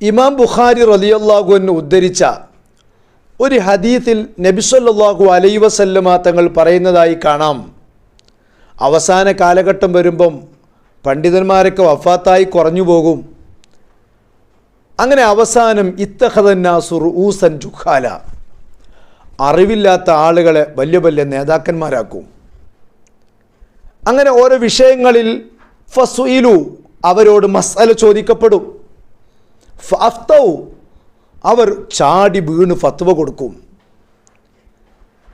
ഇമാം ബുഖാരി റലിയല്ലാഹുവിന് ഉദ്ധരിച്ച ഒരു ഹദീത്തിൽ സല്ലല്ലാഹു അലൈ വസല്ലമ തങ്ങൾ പറയുന്നതായി കാണാം. അവസാന കാലഘട്ടം വരുമ്പം പണ്ഡിതന്മാരൊക്കെ വഫാത്തായി കുറഞ്ഞു പോകും. അങ്ങനെ അവസാനം ഇത്തഹദന്നാസുർ ഊസൻ ജുഖാല. അറിവില്ലാത്ത ആളുകളെ വലിയ വലിയ നേതാക്കന്മാരാക്കും. അങ്ങനെ ഓരോ വിഷയങ്ങളിൽ ഫസുയിലു അവരോട് മസാല ചോദിക്കപ്പെടും. ഫത്തൗ അവർ ചാടി വീണ് ഫത്വ കൊടുക്കും.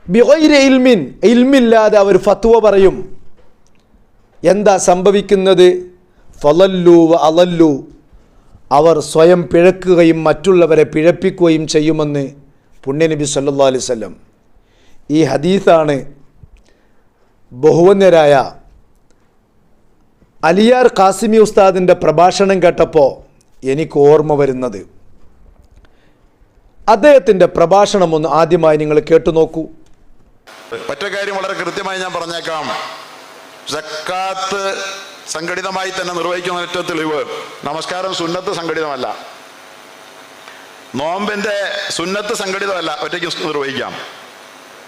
ബിഗൈരി ഇൽമിൻ ഇൽമില്ലാതെ അവർ ഫത്വ പറയും. എന്താ സംഭവിക്കുന്നത്? ഫലല്ലു അലല്ലു അവർ സ്വയം പിഴക്കുകയും മറ്റുള്ളവരെ പിഴപ്പിക്കുകയും ചെയ്യുമെന്ന് പുണ്യനബി സല്ലാ അലൈഹി വല്ലം ഈ ഹദീസാണ് ബഹുവന്യരായ അലിയാർ കാസിമി ഉസ്താദിന്റെ പ്രഭാഷണം കേട്ടപ്പോൾ എനിക്ക് ഓർമ്മ വരുന്നത്. അദ്ദേഹത്തിന്റെ പ്രഭാഷണം ഒന്ന് ആദ്യമായി നിങ്ങൾ കേട്ടു നോക്കൂ. ഒറ്റ കാര്യം വളരെ കൃത്യമായി ഞാൻ പറഞ്ഞേക്കാം. സക്കാത്ത് സംഘടിതമായി തന്നെ നിർവഹിക്കുന്ന ഏറ്റവും തെളിവ്. നമസ്കാരം സുന്നത്ത് സംഘടിതമല്ല. നോമ്പിന്റെ സുന്നത്ത് സംഘടിതമല്ല ഒറ്റയ്ക്ക് നിർവഹിക്കാം.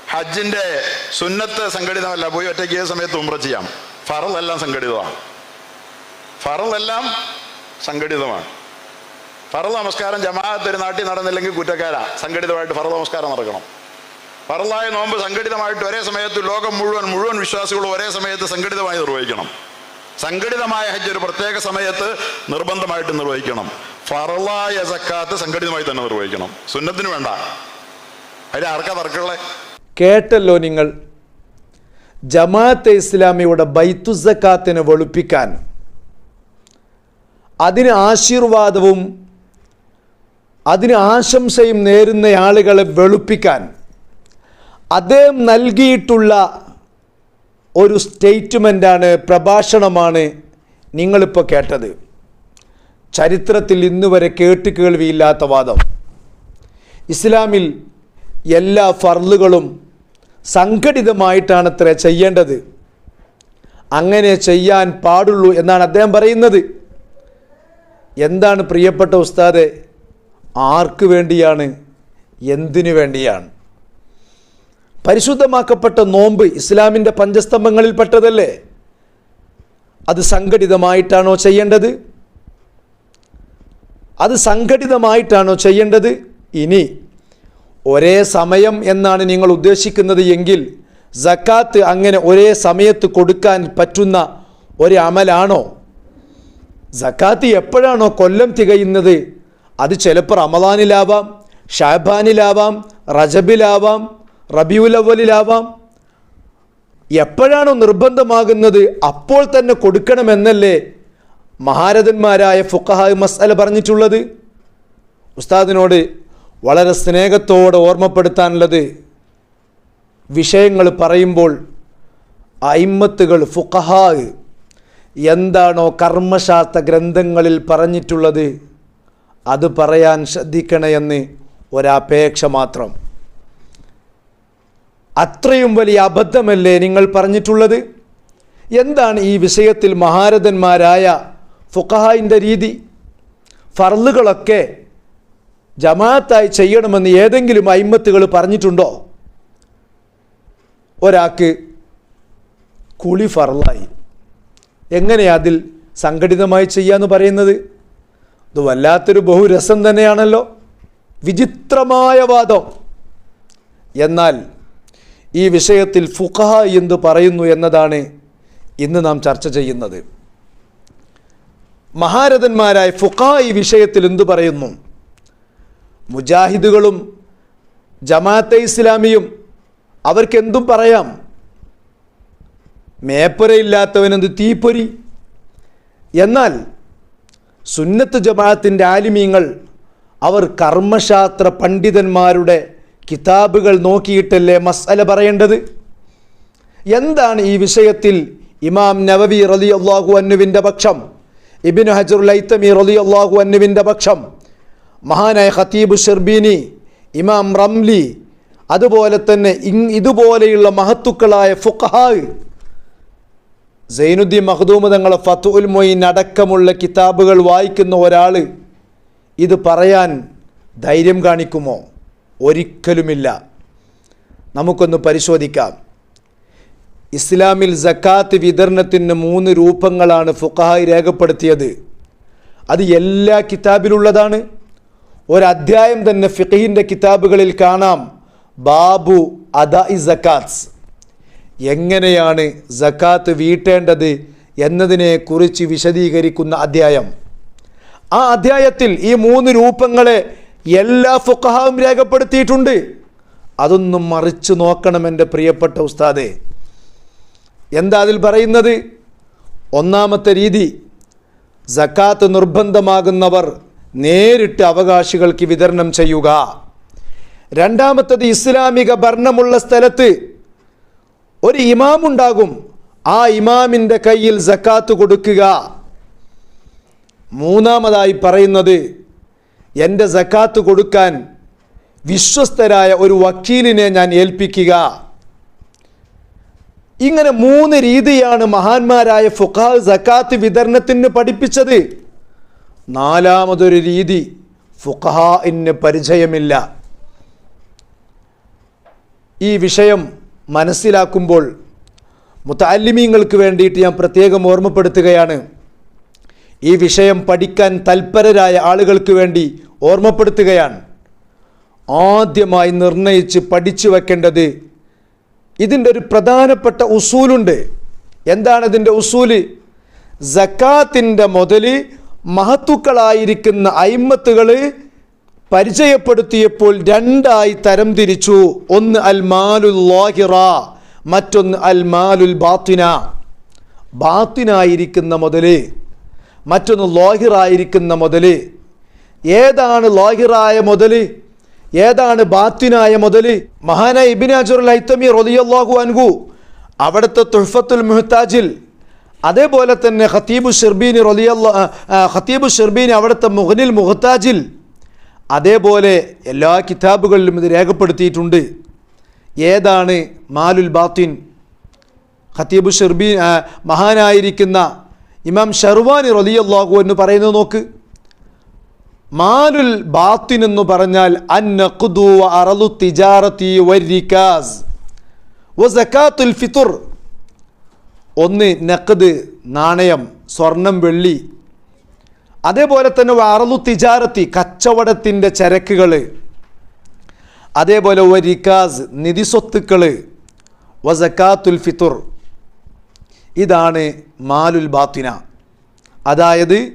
ഹജ്ജിന്റെ സുന്നത്ത് സംഘടിതമല്ല പോയി ഒറ്റയ്ക്ക് ഏത് സമയത്ത് ഉമ്ര ചെയ്യാം. ഫറലെല്ലാം സംഘടിതമാണ്. ഫറലെല്ലാം സംഘടിതമാണ്. ഫറൽ നമസ്കാരം ജമാഅത്ത് ഒരു നാട്ടിൽ നടന്നില്ലെങ്കിൽ കുറ്റക്കാരാ. സംഘടിതമായിട്ട് ഫറൽ നമസ്കാരം നടക്കണം. ഫറലായ നോമ്പ് സംഘടിതമായിട്ട് ഒരേ സമയത്ത് ലോകം മുഴുവൻ മുഴുവൻ വിശ്വാസികളും ഒരേ സമയത്ത് സംഘടിതമായി നിർവഹിക്കണം. സംഘടിതമായ ഹജ്ജ് ഒരു പ്രത്യേക സമയത്ത് നിർബന്ധമായിട്ട് നിർവഹിക്കണം. ഫറലായ സക്കാത്ത് സംഘടിതമായി തന്നെ നിർവഹിക്കണം. സുന്നത്തിന് വേണ്ട. അതിൽ ആർക്കാ തർക്കമുള്ളേ കേട്ടല്ലോ നിങ്ങൾ. ജമാഅത്തെ ഇസ്ലാമിയുടെ ബൈത്തുസക്കാത്തിനെ വെളുപ്പിക്കാൻ. അതിന് ആശീർവാദവും അതിന് ആശംസയും നേരുന്ന ആളുകളെ വെളുപ്പിക്കാൻ അദ്ദേഹം നൽകിയിട്ടുള്ള ഒരു സ്റ്റേറ്റ്മെന്റാണ് പ്രഭാഷണമാണ് നിങ്ങളിപ്പോൾ കേട്ടത്. ചരിത്രത്തിൽ ഇന്നുവരെ കേട്ട് കേൾവിയില്ലാത്ത വാദം. ഇസ്ലാമിൽ എല്ലാ ഫർളുകളും സംഘടിതമായിട്ടാണത്ര ചെയ്യേണ്ടത്. അങ്ങനെ ചെയ്യാൻ പാടുള്ളൂ എന്നാണ് അദ്ദേഹം പറയുന്നത്. എന്താണ് പ്രിയപ്പെട്ട ഉസ്താദെ? ആർക്ക് വേണ്ടിയാണ്? എന്തിനു വേണ്ടിയാണ്? പരിശുദ്ധമാക്കപ്പെട്ട നോമ്പ് ഇസ്ലാമിന്റെ പഞ്ചസ്തംഭങ്ങളിൽപ്പെട്ടതല്ലേ? അത് സംഘടിതമായിട്ടാണോ ചെയ്യേണ്ടത്? അത് സംഘടിതമായിട്ടാണോ ചെയ്യേണ്ടത്? ഇനി ഒരേ സമയം എന്നാണ് നിങ്ങൾ ഉദ്ദേശിക്കുന്നത് എങ്കിൽ സക്കാത്ത് അങ്ങനെ ഒരേ സമയത്ത് കൊടുക്കാൻ പറ്റുന്ന ഒരു അമലാണോ സക്കാത്ത് എപ്പോഴാണോ കൊല്ലം തികയുന്നത്? അത് ചിലപ്പോൾ റമദാനിലാവാം ഷാബാനിലാവാം റജബിലാവാം റബിയുലവലിലാവാം എപ്പോഴാണോ നിർബന്ധമാകുന്നത് അപ്പോൾ തന്നെ കൊടുക്കണമെന്നല്ലേ മഹാരഥന്മാരായ ഫുക്കഹായ് മസ്അല പറഞ്ഞിട്ടുള്ളത്? ഉസ്താദിനോട് വളരെ സ്നേഹത്തോടെ ഓർമ്മപ്പെടുത്താനുള്ളത് വിഷയങ്ങൾ പറയുമ്പോൾ അയിമ്മത്തുകൾ ഫുക്കഹായ് എന്താണോ കർമ്മശാസ്ത്ര ഗ്രന്ഥങ്ങളിൽ പറഞ്ഞിട്ടുള്ളത്? അത് പറയാൻ ശ്രദ്ധിക്കണമെന്ന് ഒരപേക്ഷ മാത്രം. അത്രയും വലിയ അബദ്ധമല്ലേ നിങ്ങൾ പറഞ്ഞിട്ടുള്ളത്? എന്താണ് ഈ വിഷയത്തിൽ മഹാരഥന്മാരായ ഫുഖഹായിന്റെ രീതി? ഫർളുകളൊക്കെ ജമാഅത്തായി ചെയ്യണമെന്ന് ഏതെങ്കിലും അയിമത്തുകൾ പറഞ്ഞിട്ടുണ്ടോ? ഒരാൾക്ക് കുളി ഫർളായി. എങ്ങനെ അതിൽ സംഘടിതമായി ചെയ്യാന്ന് പറയുന്നത്? ഇത് വല്ലാത്തൊരു ബഹുരസം തന്നെയാണല്ലോ. വിചിത്രമായ വാദം. എന്നാൽ ഈ വിഷയത്തിൽ ഫുഖഹ എന്ത് പറയുന്നു എന്നതാണ് ഇന്ന് നാം ചർച്ച ചെയ്യുന്നത്. മഹാരഥന്മാരായ ഫുഖ ഈ വിഷയത്തിൽ എന്തു പറയുന്നു? മുജാഹിദുകളും ജമാഅത്തെ ഇസ്ലാമിയും അവർക്കെന്തും പറയാം? മേപ്പുരയില്ലാത്തവനെന്ത് തീപ്പൊരി? എന്നാൽ സുന്നത്ത് ജമാഅത്തിന്റെ ആലിമീങ്ങൾ അവർ കർമ്മശാസ്ത്ര പണ്ഡിതന്മാരുടെ കിതാബുകൾ നോക്കിയിട്ടല്ലേ മസല പറയേണ്ടത്? എന്താണ് ഈ വിഷയത്തിൽ ഇമാം നവവി റലി അള്ളാഹു അന്നുവിന്റെ പക്ഷം? ഇബിൻ ഹജറുൽ ഐത്തമി റലി അള്ളാഹു അന്നുവിന്റെ പക്ഷം? മഹാനായ ഖത്തീബ് ഷെർബീനി ഇമാം റംലി അതുപോലെ തന്നെ ഇതുപോലെയുള്ള മഹത്തുക്കളായ ഫുഖഹായ് സൈനുദ്ദീൻ മഹദൂമ് തങ്ങളെ ഫത്തുൽ മൊയ്ൻ അടക്കമുള്ള കിതാബുകൾ വായിക്കുന്ന ഒരാൾ ഇത് പറയാൻ ധൈര്യം കാണിക്കുമോ? ഒരിക്കലുമില്ല. നമുക്കൊന്ന് പരിശോധിക്കാം. ഇസ്ലാമിൽ ജക്കാത്ത് വിതരണത്തിന് മൂന്ന് രൂപങ്ങളാണ് ഫുഖഹായി രേഖപ്പെടുത്തിയത്. അത് എല്ലാ കിതാബിലുള്ളതാണ്. ഒരധ്യായം തന്നെ ഫിഖിന്റെ കിതാബുകളിൽ കാണാം. ബാബു അദ ഇ സക്കാത്ത്സ് എങ്ങനെയാണ് സക്കാത്ത് വീട്ടേണ്ടത് എന്നതിനെക്കുറിച്ച് വിശദീകരിക്കുന്ന അധ്യായം. ആ അധ്യായത്തിൽ ഈ മൂന്ന് രൂപങ്ങളെ എല്ലാ ഫുക്കഹാവും രേഖപ്പെടുത്തിയിട്ടുണ്ട്. അതൊന്നും മറിച്ച് നോക്കണം എന്റെ പ്രിയപ്പെട്ട ഉസ്താദെ. എന്താ അതിൽ പറയുന്നത്? ഒന്നാമത്തെ രീതി സക്കാത്ത് നിർബന്ധമാകുന്നവർ നേരിട്ട് അവകാശികൾക്ക് വിതരണം ചെയ്യുക. രണ്ടാമത്തത് ഇസ്ലാമിക ഭരണമുള്ള സ്ഥലത്ത് ഒരു ഇമാമുണ്ടാകും. ആ ഇമാമിന്റെ കയ്യിൽ സക്കാത്ത് കൊടുക്കുക. മൂന്നാമതായി പറയുന്നത് എന്റെ സക്കാത്ത് കൊടുക്കാൻ വിശ്വസ്തരായ ഒരു വക്കീലിനെ ഞാൻ ഏൽപ്പിക്കുക. ഇങ്ങനെ മൂന്ന് രീതിയാണ് മഹാന്മാരായ ഫുഖാ സക്കാത്ത് വിതരണത്തിന് പഠിപ്പിച്ചത്. നാലാമതൊരു രീതി ഫുഖഹാഇന് പരിചയമില്ല. ഈ വിഷയം മനസ്സിലാക്കുമ്പോൾ മുത്താലിമീങ്ങൾക്ക് വേണ്ടിയിട്ട് ഞാൻ പ്രത്യേകം ഓർമ്മപ്പെടുത്തുകയാണ്. ഈ വിഷയം പഠിക്കാൻ തൽപരരായ ആളുകൾക്ക് വേണ്ടി ഓർമ്മപ്പെടുത്തുകയാണ്. ആദ്യമായി നിർണയിച്ച് പഠിച്ചു വെക്കേണ്ടത് ഇതിന്റെ ഒരു പ്രധാനപ്പെട്ട ഉസൂലുണ്ട്. എന്താണ് ഇതിന്റെ ഉസൂൽ? സക്കാത്തിന്റെ മുതൽ മഹത്തുക്കളായിരിക്കുന്ന അയിമത്തുകൾ പരിചയപ്പെടുത്തിയപ്പോൾ രണ്ടായി തരം തിരിച്ചു. ഒന്ന് അൽ മാലുൽ ലാഹിറ മറ്റൊന്ന് അൽ മാലുൽ ബാത്തിന ബാത്തിനായിരിക്കുന്ന മുതൽ മറ്റൊന്ന് ലോഹിറായിരിക്കുന്ന മുതൽ ഏതാണ് ലോഹിറായ മുതൽ ഏതാണ് ബാത്തിനായ മുതൽ മഹാന ഇബിൻ അജുൽ ഹൈത്തമി റൊലിയല്ലാഹു അൻഹു അവിടുത്തെ തുഹഫത്തുൽ മുഹ്താജിൽ അതേപോലെ തന്നെ ഖത്തീബു ഷിർബീൻ റൊലിയല്ല ഖത്തീബു ഷിർബീൻ അവിടുത്തെ മുഹനിൽ മുഹ്താജിൽ അതേപോലെ എല്ലാ കിതാബുകളിലും ഇത് രേഖപ്പെടുത്തിയിട്ടുണ്ട്. ഏതാണ് മാലുൽ ബാത്തിൻ? ഖത്തീബ് ഷെർബി മഹാനായിരിക്കുന്ന ഇമാം ഷർവാനി റലിയല്ലാഹു എന്ന് പറയുന്നത് നോക്ക്. മാലുൽ ബാത്തിൻ എന്ന് പറഞ്ഞാൽ അന്നഖുദു അറലു തിജാറത്തി വരിക്കാസ് വ സക്കാത്തുൽ ഫിത്തുർ. ഒന്ന് നഖദ് നാണയം സ്വർണം വെള്ളി. അതേപോലെ തന്നെ വറലു തിജാരത്തി കച്ചവടത്തിന്റെ ചരക്കുകൾ അതേപോലെ വരിക്കാസ് നിധി സ്വത്തുക്കൾ വസക്കാത്തുൽ ഫിത്തുർ. ഇതാണ് മാലുൽ ബാത്തിന. അതായത്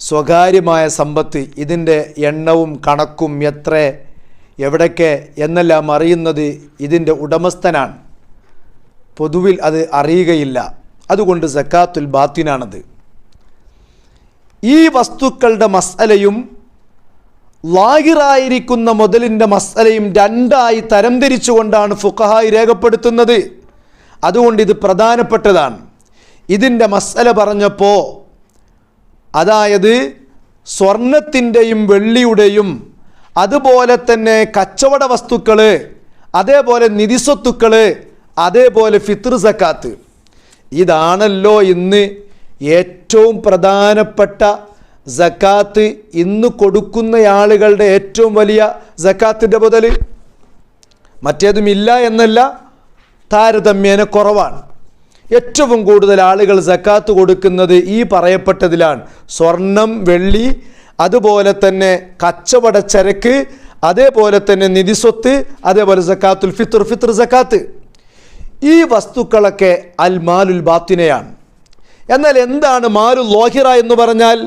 സ്വകാര്യമായ സമ്പത്ത് ഇതിന്റെ എണ്ണവും കണക്കും എത്ര എവിടൊക്കെ എന്നെല്ലാം അറിയുന്നത് ഇതിന്റെ ഉടമസ്ഥനാണ്. പൊതുവിൽ അത് അറിയുകയില്ല. അതുകൊണ്ട് സക്കാത്തുൽ ബാത്തിനാണത്. ഈ വസ്തുക്കളുടെ മസലയും ലാഹിറായിരിക്കുന്ന മുതലിന്റെ മസലയും രണ്ടായി തരംതിരിച്ചുകൊണ്ടാണ് ഫുഖഹായി രേഖപ്പെടുത്തുന്നത്. അതുകൊണ്ട് ഇത് പ്രധാനപ്പെട്ടതാണ്. ഇതിന്റെ മസല പറഞ്ഞപ്പോൾ അതായത് സ്വർണത്തിന്റെയും വെള്ളിയുടെയും അതുപോലെ തന്നെ കച്ചവട വസ്തുക്കൾ അതേപോലെ നിധിസ്വത്തുക്കൾ അതേപോലെ ഫിത്ർ സക്കാത്ത്. ഇതാണല്ലോ ഇന്ന് ഏറ്റവും പ്രധാനപ്പെട്ട സക്കാത്ത് ഇന്ന് കൊടുക്കുന്ന ആളുകളുടെ ഏറ്റവും വലിയ സക്കാത്തിന്റെ മുതൽ മറ്റേതുമില്ല എന്നല്ല താരതമ്യേന കുറവാണ്. ഏറ്റവും കൂടുതൽ ആളുകൾ സക്കാത്ത് കൊടുക്കുന്നത് ഈ പറയപ്പെട്ടതിലാണ്. സ്വർണം വെള്ളി അതുപോലെ തന്നെ കച്ചവട ചരക്ക് അതേപോലെ തന്നെ നിധിസ്വത്ത് അതേപോലെ സക്കാത്തുൽ ഫിത്തർ ഫിത്തർ സക്കാത്ത്. ഈ വസ്തുക്കളൊക്കെ അൽമാലുൽ ബാത്തിനെയാണ്. എന്നാൽ എന്താണ് മാരു ലോഹിറ എന്ന് പറഞ്ഞാൽ?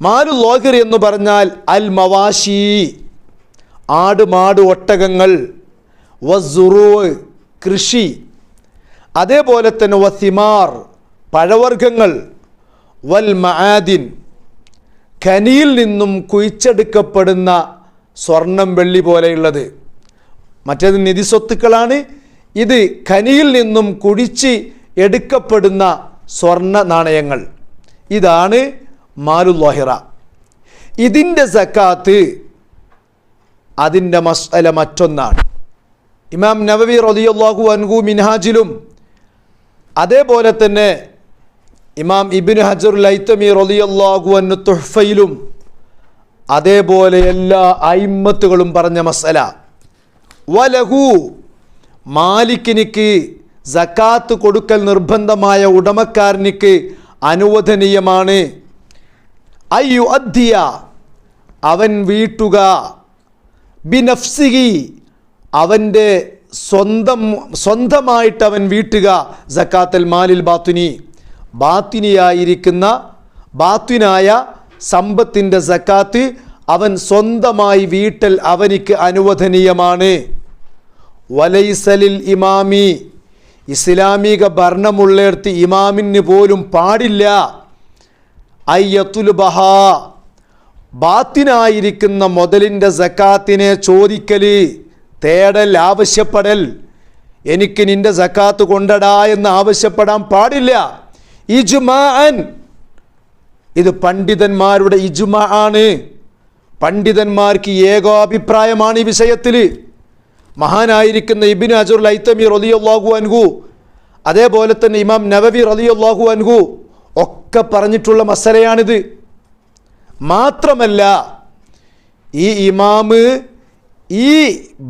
മാരു ലോഹിർ എന്ന് പറഞ്ഞാൽ അൽ മവാശി ആട് മാട് ഒട്ടകങ്ങൾ വസുറു കൃഷി അതേപോലെ തന്നെ വസിമാർ പഴവർഗങ്ങൾ വൽ മആദിൻ ഖനിയിൽ നിന്നും കുഴിച്ചെടുക്കപ്പെടുന്ന സ്വർണം വെള്ളി പോലെയുള്ളത്. മറ്റേത് നിധി സ്വത്തുക്കളാണ് ഇത് ഖനിയിൽ നിന്നും കുഴിച്ച് എടുക്കപ്പെടുന്ന സ്വർണ നാണയങ്ങൾ. ഇതാണ് മാലുല്ലാഹിറ. ഇതിന്റെ സക്കാത്ത് അതിന്റെ മസ്അല മറ്റൊന്നാണ്. ഇമാം നവവി റളിയല്ലാഹു അൻഹു മിൻഹാജിലും അതേപോലെ തന്നെ ഇമാം ഇബിൻ ഹജറുൽ ഐത്തമി റളിയല്ലാഹു അൻഹു തുഹ്ഫയിലും അതേപോലെ എല്ലാ അയിമ്മത്തുകളും പറഞ്ഞ മസല വലഹു മാലിക്കിനിക്ക് സക്കാത്ത് കൊടുക്കൽ നിർബന്ധമായ ഉടമക്കാരനിക്ക് അനുവദനീയമാണ്. അയ്യു അധ്യ അവൻ വീട്ടുക. ബിനഫ്സിഹി അവന്റെ സ്വന്തം സ്വന്തമായിട്ട് അവൻ വീട്ടുക. സക്കാത്തൽ മാലിൽ ബാത്തുനി. ബാത്തിനിയായിരിക്കുന്ന ബാത്തിനായ സമ്പത്തിന്റെ സക്കാത്ത് അവൻ സ്വന്തമായി വീട്ടൽ അവനിക്ക് അനുവദനീയമാണ്. വലൈസലിൽ ഇമാമി. ഇസ്ലാമിക ഭരണമുള്ളേർത്തി ഇമാമിന് പോലും പാടില്ല. അയ്യത്തുൽ ബഹ ബാത്തിനായിരിക്കുന്ന മുതലിന്റെ സക്കാത്തിനെ ചോദിക്കൽ തേടൽ ആവശ്യപ്പെടൽ. എനിക്ക് നിന്റെ സക്കാത്ത് കൊണ്ടടാ എന്ന് ആവശ്യപ്പെടാൻ പാടില്ല. ഇജുമാൻ ഇത് പണ്ഡിതന്മാരുടെ ഇജുമ ആണ്. പണ്ഡിതന്മാർക്ക് ഏകാഭിപ്രായമാണ് ഈ വിഷയത്തിൽ മഹാനായിരിക്കുന്ന ഇബിൻ അജുർ ലൈത്തമി റലിയുള്ളാഹു അൻഹു അതേപോലെ തന്നെ ഇമാം നവവി റലിയുള്ളാഹു അൻഹു ഒക്കെ പറഞ്ഞിട്ടുള്ള മസലയാണിത്. മാത്രമല്ല ഈ ഇമാമ് ഈ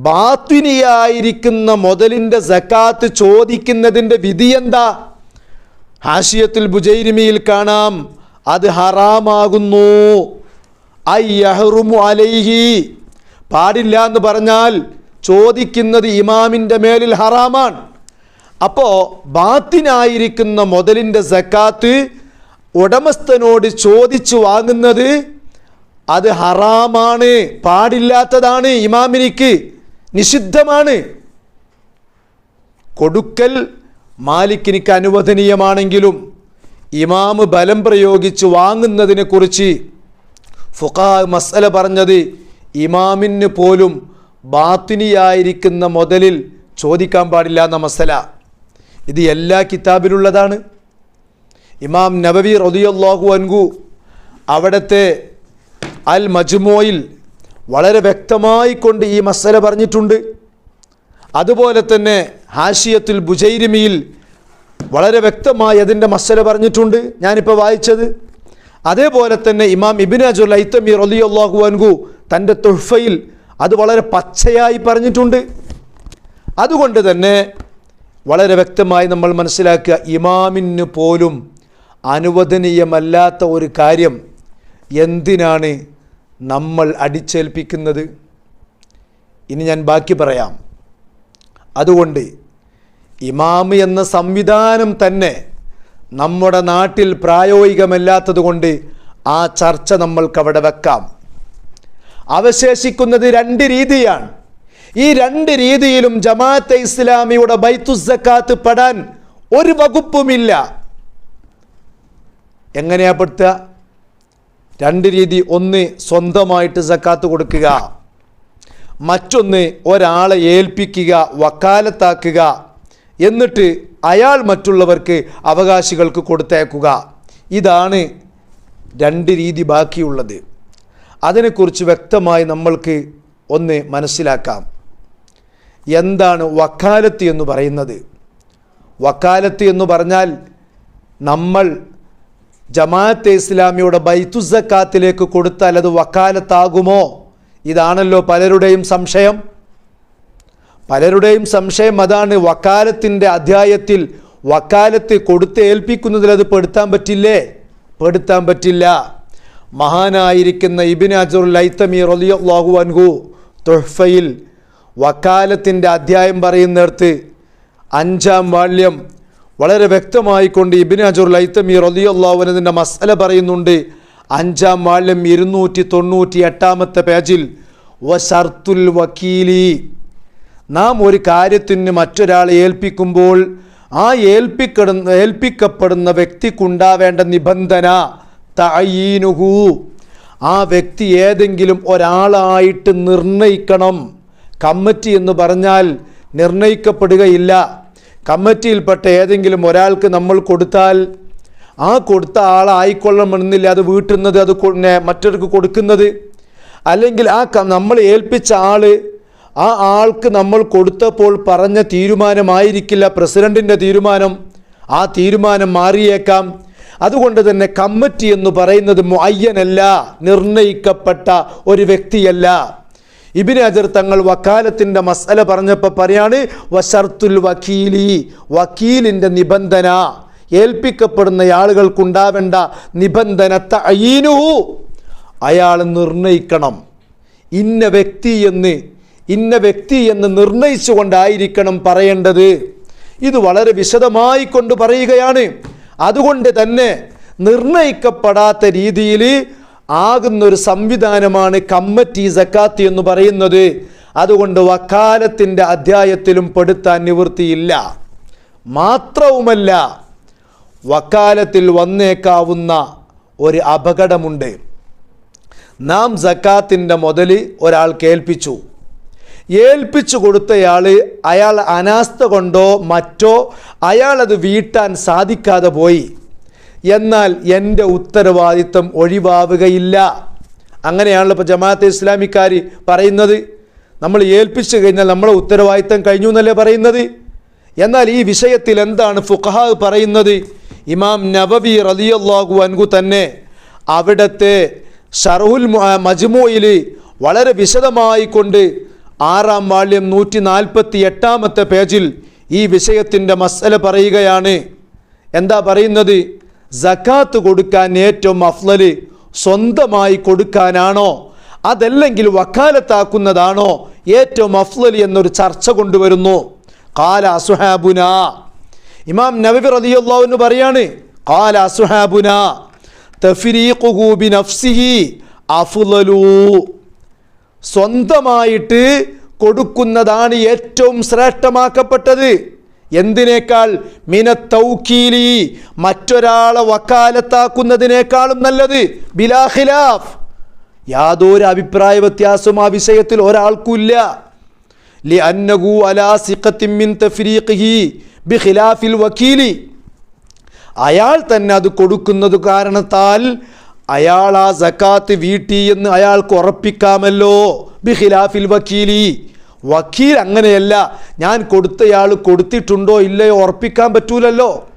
ബാത്വിനിയായിരിക്കുന്ന മുതലിന്റെ സക്കാത്ത് ചോദിക്കുന്നതിന്റെ വിധി എന്താ? ഹാഷിയത്തിൽ ബുജൈരിമിയിൽ കാണാം അത് ഹറാമാകുന്നു. അയ്യഹറുമു അലൈഹി പാടില്ല എന്ന് പറഞ്ഞാൽ ചോദിക്കുന്നത് ഇമാമിന്റെ മേലിൽ ഹറാമാണ്. അപ്പോൾ ബാത്തിനായിരിക്കുന്ന മുതലിന്റെ സക്കാത്ത് ഉടമസ്ഥനോട് ചോദിച്ചു വാങ്ങുന്നത് അത് ഹറാമാണ് പാടില്ലാത്തതാണ് ഇമാമിനിക്ക് നിഷിദ്ധമാണ്. കൊടുക്കൽ മാലിക്കിനിക്ക് അനുവദനീയമാണെങ്കിലും ഇമാമ് ബലം പ്രയോഗിച്ച് വാങ്ങുന്നതിനെക്കുറിച്ച് ഫുഖാ മസല പറഞ്ഞത് ഇമാമിന് പോലും ബാത്തിനിയായിരിക്കുന്ന മുതലിൽ ചോദിക്കാൻ പാടില്ല എന്ന മസല. ഇത് എല്ലാ കിതാബിലുള്ളതാണ്. ഇമാം നബവി റതിയല്ലാഹു അൻഗു അവിടുത്തെ അൽ മജ്മോയിൽ വളരെ വ്യക്തമായി കൊണ്ട് ഈ മസല പറഞ്ഞിട്ടുണ്ട്. അതുപോലെ തന്നെ ഹാഷിയത്തുൽ ബുജൈരിമിയിൽ വളരെ വ്യക്തമായി അതിന്റെ മസല പറഞ്ഞിട്ടുണ്ട്. ഞാനിപ്പോൾ വായിച്ചത്. അതേപോലെ തന്നെ ഇമാം ഇബിൻ അജുൽ ഐത്തമി റലിയല്ലാഹു അൻഗു തന്റെ തൊഹ്ഫയിൽ അത് വളരെ പച്ചയായി പറഞ്ഞിട്ടുണ്ട്. അതുകൊണ്ട് തന്നെ വളരെ വ്യക്തമായി നമ്മൾ മനസ്സിലാക്കുക ഇമാമിന് പോലും അനുവദനീയമല്ലാത്ത ഒരു കാര്യം എന്തിനാണ് നമ്മൾ അടിച്ചേൽപ്പിക്കുന്നത്? ഇനി ഞാൻ ബാക്കി പറയാം. അതുകൊണ്ട് ഇമാമ് എന്ന സംവിധാനം തന്നെ നമ്മുടെ നാട്ടിൽ പ്രായോഗികമല്ലാത്തതുകൊണ്ട് ആ ചർച്ച നമ്മൾക്കവിടെ വെക്കാം. അവശേഷിക്കുന്നത് രണ്ട് രീതിയാണ്. ഈ രണ്ട് രീതിയിലും ജമാഅത്തെ ഇസ്ലാമിയുടെ ബൈത്തുസക്കാത്ത് പെടാൻ ഒരു വകുപ്പുമില്ല. എങ്ങനെയാ പെടുത്തുക? രണ്ട് രീതി. ഒന്ന് സ്വന്തമായിട്ട് സക്കാത്ത് കൊടുക്കുക. മറ്റൊന്ന് ഒരാളെ ഏൽപ്പിക്കുക വക്കാലത്താക്കുക. എന്നിട്ട് അയാൾ മറ്റുള്ളവർക്ക് അവകാശികൾക്ക് കൊടുത്തേക്കുക ഇതാണ് രണ്ട് രീതി ബാക്കിയുള്ളത്. അതിനെക്കുറിച്ച് വ്യക്തമായി നമ്മൾക്ക് ഒന്ന് മനസ്സിലാക്കാം. എന്താണ് വക്കാലത്ത് എന്ന് പറയുന്നത്? വക്കാലത്ത് എന്ന് പറഞ്ഞാൽ നമ്മൾ ജമാഅത്തെ ഇസ്ലാമിയുടെ ബൈത്തുസക്കാത്തിലേക്ക് കൊടുത്താൽ അത് വക്കാലത്താകുമോ? ഇതാണല്ലോ പലരുടെയും സംശയം. പലരുടെയും സംശയം അതാണ് വക്കാലത്തിന്റെ അധ്യായത്തിൽ വക്കാലത്ത് കൊടുത്ത് ഏൽപ്പിക്കുന്നതിൽ അത് പെടുത്താൻ പറ്റില്ലേ? പെടുത്താൻ പറ്റില്ല. മഹാനായിരിക്കുന്ന ഇബിൻ അജുർ ലൈത്തമി റലിയാഹു അൻഹു തൊഹ്ഫയിൽ വക്കാലത്തിന്റെ അധ്യായം പറയുന്നിടത്ത് അഞ്ചാം വാള്യം വളരെ വ്യക്തമായിക്കൊണ്ട് ഇബിൻ അജുർ ലൈത്തമി റലിയുള്ളാവുനതിന്റെ മസല പറയുന്നുണ്ട്. അഞ്ചാം വാള്യം ഇരുന്നൂറ്റി തൊണ്ണൂറ്റി എട്ടാമത്തെ പേജിൽ വ ഷർത്തുൽ വക്കീലി. നാം ഒരു കാര്യത്തിന് മറ്റൊരാളെ ഏൽപ്പിക്കുമ്പോൾ ആ ഏൽപ്പിക്കപ്പെടുന്ന ഏൽപ്പിക്കപ്പെടുന്ന വ്യക്തിക്കുണ്ടാവേണ്ട നിബന്ധന തയീനുഹു ആ വ്യക്തി ഏതെങ്കിലും ഒരാളായിട്ട് നിർണയിക്കണം. കമ്മിറ്റി എന്ന് പറഞ്ഞാൽ നിർണയിക്കപ്പെടുകയില്ല. കമ്മിറ്റിയിൽപ്പെട്ട ഏതെങ്കിലും ഒരാൾക്ക് നമ്മൾ കൊടുത്താൽ ആ കൊടുത്ത ആളായിക്കൊള്ളണമെന്നില്ല. അത് വീട്ടുന്നത് അത് കൊ- നെ- മറ്റൊരാൾക്ക് കൊടുക്കുന്നത്. അല്ലെങ്കിൽ ആ നമ്മൾ ഏൽപ്പിച്ച ആൾ ആ ആൾക്ക് നമ്മൾ കൊടുത്തപ്പോൾ പറഞ്ഞ തീരുമാനമായിരിക്കില്ല. പ്രസിഡന്റിന്റെ തീരുമാനം ആ തീരുമാനം മാറിയേക്കാം. അതുകൊണ്ട് തന്നെ കമ്മിറ്റി എന്ന് പറയുന്നത് മുഅയ്യനല്ല നിർണയിക്കപ്പെട്ട ഒരു വ്യക്തിയല്ല. ഇബിന് അജർ തങ്ങൾ വക്കാലത്തിന്റെ മസല പറഞ്ഞപ്പോൾ പറയാണ് വഷർത്തുൽ വക്കീലി വക്കീലിന്റെ നിബന്ധന. ഏൽപ്പിക്കപ്പെടുന്ന ആളുകൾക്കുണ്ടാവേണ്ട നിബന്ധന തയ്യനു അയാൾ നിർണയിക്കണം. ഇന്ന വ്യക്തി എന്ന് ഇന്ന വ്യക്തി എന്ന് നിർണയിച്ചുകൊണ്ടായിരിക്കണം പറയേണ്ടത്. ഇത് വളരെ വിശദമായി കൊണ്ട് പറയുകയാണ്. അതുകൊണ്ട് തന്നെ നിർണയിക്കപ്പെടാത്ത രീതിയിൽ ആകുന്നൊരു സംവിധാനമാണ് കമ്മറ്റി സക്കാത്ത് എന്ന് പറയുന്നത്. അതുകൊണ്ട് വക്കാലത്തിന്റെ അധ്യായത്തിലും പെടുത്താൻ നിവൃത്തിയില്ല. മാത്രവുമല്ല വക്കാലത്തിൽ വന്നേക്കാവുന്ന ഒരു അപകടമുണ്ട്. നാം സക്കാത്തിന്റെ മുതൽ ഒരാൾ കേൾപ്പിച്ചു. ഏൽപ്പിച്ചു കൊടുത്തയാൾ അയാൾ അനാസ്ഥ കൊണ്ടോ മറ്റോ അയാളത് വീട്ടാൻ സാധിക്കാതെ പോയി. എന്നാൽ എന്റെ ഉത്തരവാദിത്തം ഒഴിവാവുകയില്ല. അങ്ങനെയാണല്ലോ ഇപ്പോൾ ജമാഅത്തെ ഇസ്ലാമിക്കാർ പറയുന്നത്. നമ്മൾ ഏൽപ്പിച്ചു കഴിഞ്ഞാൽ നമ്മളെ ഉത്തരവാദിത്തം കഴിഞ്ഞു എന്നല്ലേ പറയുന്നത്? എന്നാൽ ഈ വിഷയത്തിൽ എന്താണ് ഫുഖഹ പറയുന്നത്? ഇമാം നവബി റലിയല്ലാഹു അൻഹു തന്നെ അവിടുത്തെ ഷർഹുൽ മജ്മുയിൽ വളരെ വിശദമായി കൊണ്ട് ആറാം വാള്യം നൂറ്റി നാൽപ്പത്തി എട്ടാമത്തെ പേജിൽ ഈ വിഷയത്തിന്റെ മസല പറയുകയാണ്. എന്താ പറയുന്നത്? സക്കാത്ത് കൊടുക്കാൻ ഏറ്റവും അഫ്ലല് സ്വന്തമായി കൊടുക്കാനാണോ? അതല്ലെങ്കിൽ വക്കാലത്താക്കുന്നതാണോ ഏറ്റവും അഫ്ലൽ എന്നൊരു ചർച്ച കൊണ്ടുവരുന്നു. കാല അസുഹാബുന ഇമാം നബി എന്ന് പറയാണ് കാല അസുഹാബുന തഫ്രീഖുഹു ബിനഫ്സിഹി അഫ്ളലു സ്വന്തമായിട്ട് കൊടുക്കുന്നതാണ് ഏറ്റവും ശ്രേഷ്ഠമാക്കപ്പെട്ടത്. എന്തിനേക്കാൾ മിന തൗക്കീലി മറ്റൊരാളെ വക്കാലത്താക്കുന്നതിനേക്കാളും നല്ലത്? ബിലാഖിലാഫ് യാതൊരു അഭിപ്രായ വ്യത്യാസവും ആ വിഷയത്തിൽ ഒരാൾക്കുമില്ല. ലി അന്നഗു അലാ സിഖത്തിൻ തഫ്രീഖിഹി ബിഖിലാഫിൽ വക്കീലി. അയാൾ തന്നെ അത് കൊടുക്കുന്നത് കാരണത്താൽ അയാൾ ആ സക്കാത്ത് വീട്ടി എന്ന് അയാൾക്ക് ഉറപ്പിക്കാമല്ലോ. ബിഹിലാഫിൽ വക്കീലി. വക്കീൽ അങ്ങനെയല്ല. ഞാൻ കൊടുത്തയാൾ കൊടുത്തിട്ടുണ്ടോ ഇല്ലയോ ഉറപ്പിക്കാൻ പറ്റൂലല്ലോ.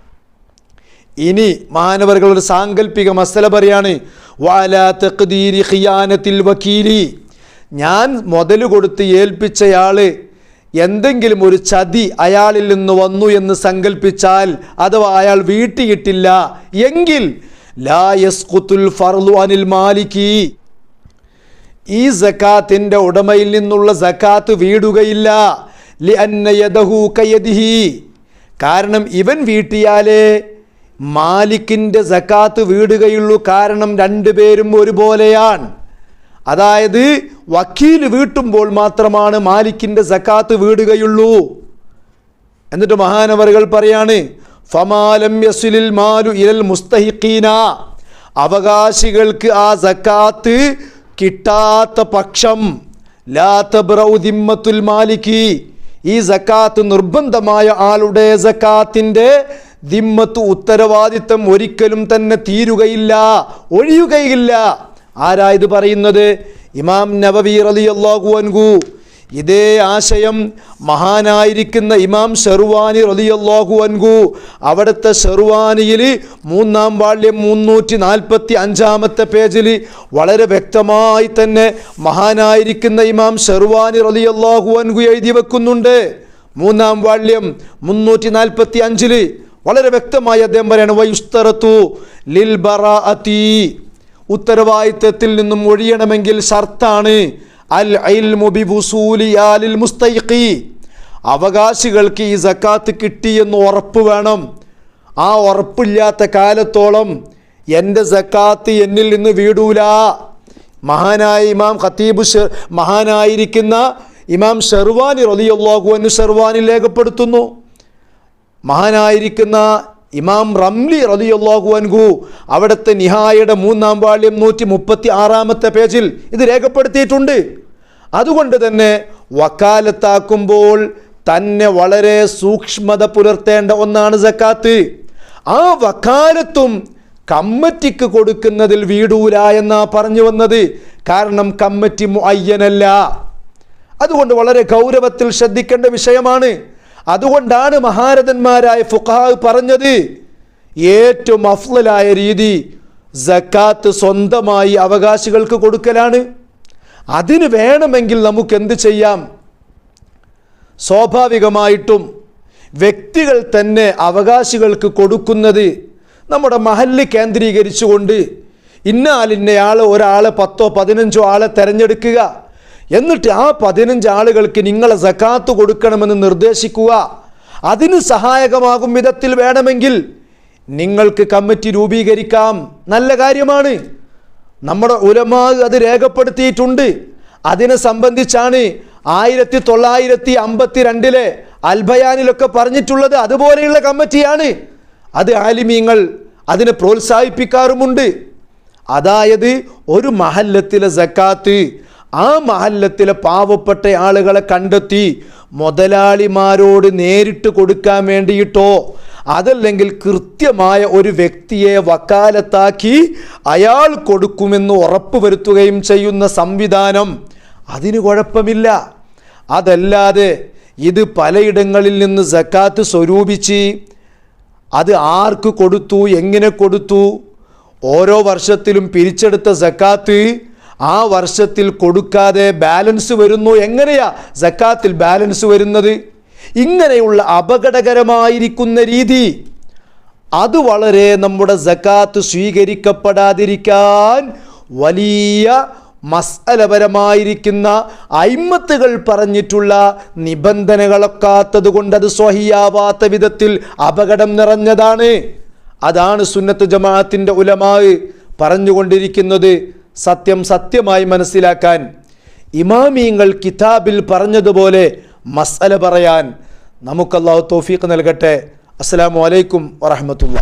ഇനി മാനവരുടെ സാങ്കല്പിക മസല പറയാണ്. വാല ഖിയാനത്തിൽ വക്കീലി. ഞാൻ മുതൽ കൊടുത്ത് ഏൽപ്പിച്ചയാൾ എന്തെങ്കിലും ഒരു ചതി അയാളിൽ നിന്ന് വന്നു എന്ന് സങ്കല്പിച്ചാൽ അഥവാ അയാൾ വീട്ടിയിട്ടില്ല എങ്കിൽ ഈ സക്കാത്തിന്റെ ഉടമയിൽ നിന്നുള്ള സക്കാത്ത് വീടുകയില്ല. ലി അന്നയദഹു കയദിഹി. കാരണം ഇവൻ വീട്ടിയാലേ മാലിക്കിന്റെ സക്കാത്ത് വീടുകയുള്ളൂ. കാരണം രണ്ടുപേരും ഒരുപോലെയാണ്. അതായത് വക്കീൽ വീട്ടുമ്പോൾ മാത്രമാണ് മാലിക്കിന്റെ സക്കാത്ത് വീടുകയുള്ളൂ. എന്നിട്ട് മഹാനവറുകൾ പറയാണ് ഫമാലം യസുലിൽ മാലു ഇലൽ മുസ്തഹിഖീന. അവകാശികൾക്ക് ആ സക്കാത്ത് കിട്ടാത്ത പക്ഷം. ലാ തബ്റഉ ദിമ്മത്തുൽ മാലിക്കി ഈ സക്കാത്ത് നിർബന്ധമായ ആളുടെ സക്കാത്തിന്റെ ദിമ്മത്ത് ഉത്തരവാദിത്തം ഒരിക്കലും തന്നെ തീരുകയില്ല ഒഴിയുകയില്ല. ആരാ ഇത് പറയുന്നത്? ഇമാം നബവി റളിയല്ലാഹു അൻഹു. ഇതേ ആശയം മഹാനായിരിക്കുന്ന ഇമാം ഷെർവാനി റളിയല്ലാഹു അൻഹു അവിടുത്തെ ഷെർവാനിയിൽ മൂന്നാം വാള്യം മുന്നൂറ്റി നാൽപ്പത്തി അഞ്ചാമത്തെ പേജിൽ വളരെ വ്യക്തമായി തന്നെ മഹാനായിരിക്കുന്ന ഇമാം ഷെർവാനി റളിയല്ലാഹു അൻഹു എഴുതി വെക്കുന്നുണ്ട്. മൂന്നാം വാള്യം മുന്നൂറ്റി നാൽപ്പത്തി അഞ്ചിൽ വളരെ വ്യക്തമായി അദ്ദേഹം പറയാണ് വയുസ്തറത്തു ലിൽ ബറാഅത്തി. ഉത്തരവാദിത്തത്തിൽ നിന്നും ഒഴിയണമെങ്കിൽ ഷർത്താണ്. അൽ അവകാശികൾക്ക് ഈ സക്കാത്ത് കിട്ടിയെന്ന് ഉറപ്പ് വേണം. ആ ഉറപ്പില്ലാത്ത കാലത്തോളം എന്റെ സക്കാത്ത് എന്നിൽ നിന്ന് വീടൂല. മഹാനായ ഇമാം ഖത്തീബ് മഹാനായിരിക്കുന്ന ഇമാം ഷെർവാനി റലിയുള്ളാഹു അൻഹു ഷെർവാനി രേഖപ്പെടുത്തുന്നു. മഹാനായിരിക്കുന്ന ഇമാം റംലി റതിയുള്ളാഹു അൻഹു അവിടുത്തെ നിഹായയുടെ മൂന്നാം വാള്യം നൂറ്റി മുപ്പത്തി ആറാമത്തെ പേജിൽ ഇത് രേഖപ്പെടുത്തിയിട്ടുണ്ട്. അതുകൊണ്ട് തന്നെ വക്കാലത്താക്കുമ്പോൾ തന്നെ വളരെ സൂക്ഷ്മത പുലർത്തേണ്ട ഒന്നാണ് സക്കാത്ത്. ആ വക്കാലത്തും കമ്മറ്റിക്ക് കൊടുക്കുന്നതിൽ വീടൂല എന്നാ പറഞ്ഞു വന്നത്. കാരണം കമ്മറ്റി മുഅയ്യനല്ല. അതുകൊണ്ട് വളരെ ഗൗരവത്തിൽ ശ്രദ്ധിക്കേണ്ട വിഷയമാണ്. അതുകൊണ്ടാണ് മഹാരഥന്മാരായ ഫുഖാവ് പറഞ്ഞത്. ഏറ്റവും അഫ്ലലായ രീതി ജക്കാത്ത് സ്വന്തമായി അവകാശികൾക്ക് കൊടുക്കലാണ്. അതിന് വേണമെങ്കിൽ നമുക്ക് എന്ത് ചെയ്യാം? സ്വാഭാവികമായിട്ടും വ്യക്തികൾ തന്നെ അവകാശികൾക്ക് കൊടുക്കുന്നത് നമ്മുടെ മഹല്ല് കേന്ദ്രീകരിച്ചുകൊണ്ട് ഇന്ന ആളിന്നയാൾ ഒരാളെ പത്തോ പതിനഞ്ചോ ആളെ തിരഞ്ഞെടുക്കുക. എന്നിട്ട് ആ പതിനഞ്ച് ആളുകൾക്ക് നിങ്ങളെ സക്കാത്ത് കൊടുക്കണമെന്ന് നിർദ്ദേശിക്കുക. അതിന് സഹായകമാകും വിധത്തിൽ വേണമെങ്കിൽ നിങ്ങൾക്ക് കമ്മിറ്റി രൂപീകരിക്കാം. നല്ല കാര്യമാണ്. നമ്മുടെ ഉലമാ അത് രേഖപ്പെടുത്തിയിട്ടുണ്ട്. അതിനെ സംബന്ധിച്ചാണ് ആയിരത്തി തൊള്ളായിരത്തി അമ്പത്തി രണ്ടിലെ അൽബയാനിലൊക്കെ പറഞ്ഞിട്ടുള്ളത്. അതുപോലെയുള്ള കമ്മിറ്റിയാണ്. അത് ആലിമീങ്ങൾ അതിനെ പ്രോത്സാഹിപ്പിക്കാറുമുണ്ട്. അതായത് ഒരു മഹല്ലത്തിലെ സക്കാത്ത് ആ മഹല്ലത്തിലെ പാവപ്പെട്ട ആളുകളെ കണ്ടെത്തി മുതലാളിമാരോട് നേരിട്ട് കൊടുക്കാൻ വേണ്ടിയിട്ടോ അതല്ലെങ്കിൽ കൃത്യമായ ഒരു വ്യക്തിയെ വക്കാലത്താക്കി അയാൾ കൊടുക്കുമെന്ന് ഉറപ്പുവരുത്തുകയും ചെയ്യുന്ന സംവിധാനം അതിന് കുഴപ്പമില്ല. അതല്ലാതെ ഇത് പലയിടങ്ങളിൽ നിന്ന് സക്കാത്ത് സ്വരൂപിച്ച് അത് ആർക്ക് കൊടുത്തു എങ്ങനെ കൊടുത്തു ഓരോ വർഷത്തിലും പിരിച്ചെടുത്ത സക്കാത്ത് ആ വർഷത്തിൽ കൊടുക്കാതെ ബാലൻസ് വരുന്നു എങ്ങനെയാ സക്കാത്തിൽ ബാലൻസ് വരുന്നത്? ഇങ്ങനെയുള്ള അപകടകരമായിരിക്കുന്ന രീതി. അത് വളരെ നമ്മുടെ സക്കാത്ത് സ്വീകരിക്കപ്പെടാതിരിക്കാൻ വലിയ മസ്അലപരമായിരിക്കുന്ന അയിമത്തുകൾ പറഞ്ഞിട്ടുള്ള നിബന്ധനകളൊക്കാത്തത് കൊണ്ട് അത് സ്വഹിയാവാത്ത വിധത്തിൽ അപകടം നിറഞ്ഞതാണ്. അതാണ് സുന്നത്ത് ജമാഅത്തിന്റെ ഉലമാവ് പറഞ്ഞുകൊണ്ടിരിക്കുന്നത്. സത്യം സത്യമായി മനസ്സിലാക്കാൻ ഇമാമിയങ്ങൾ കിതാബിൽ പറഞ്ഞതുപോലെ മസല പറയാൻ നമുക്കല്ലാഹു തോഫീക്ക് നൽകട്ടെ. അസ്സലാമു അലൈക്കും വറഹമത്തുള്ള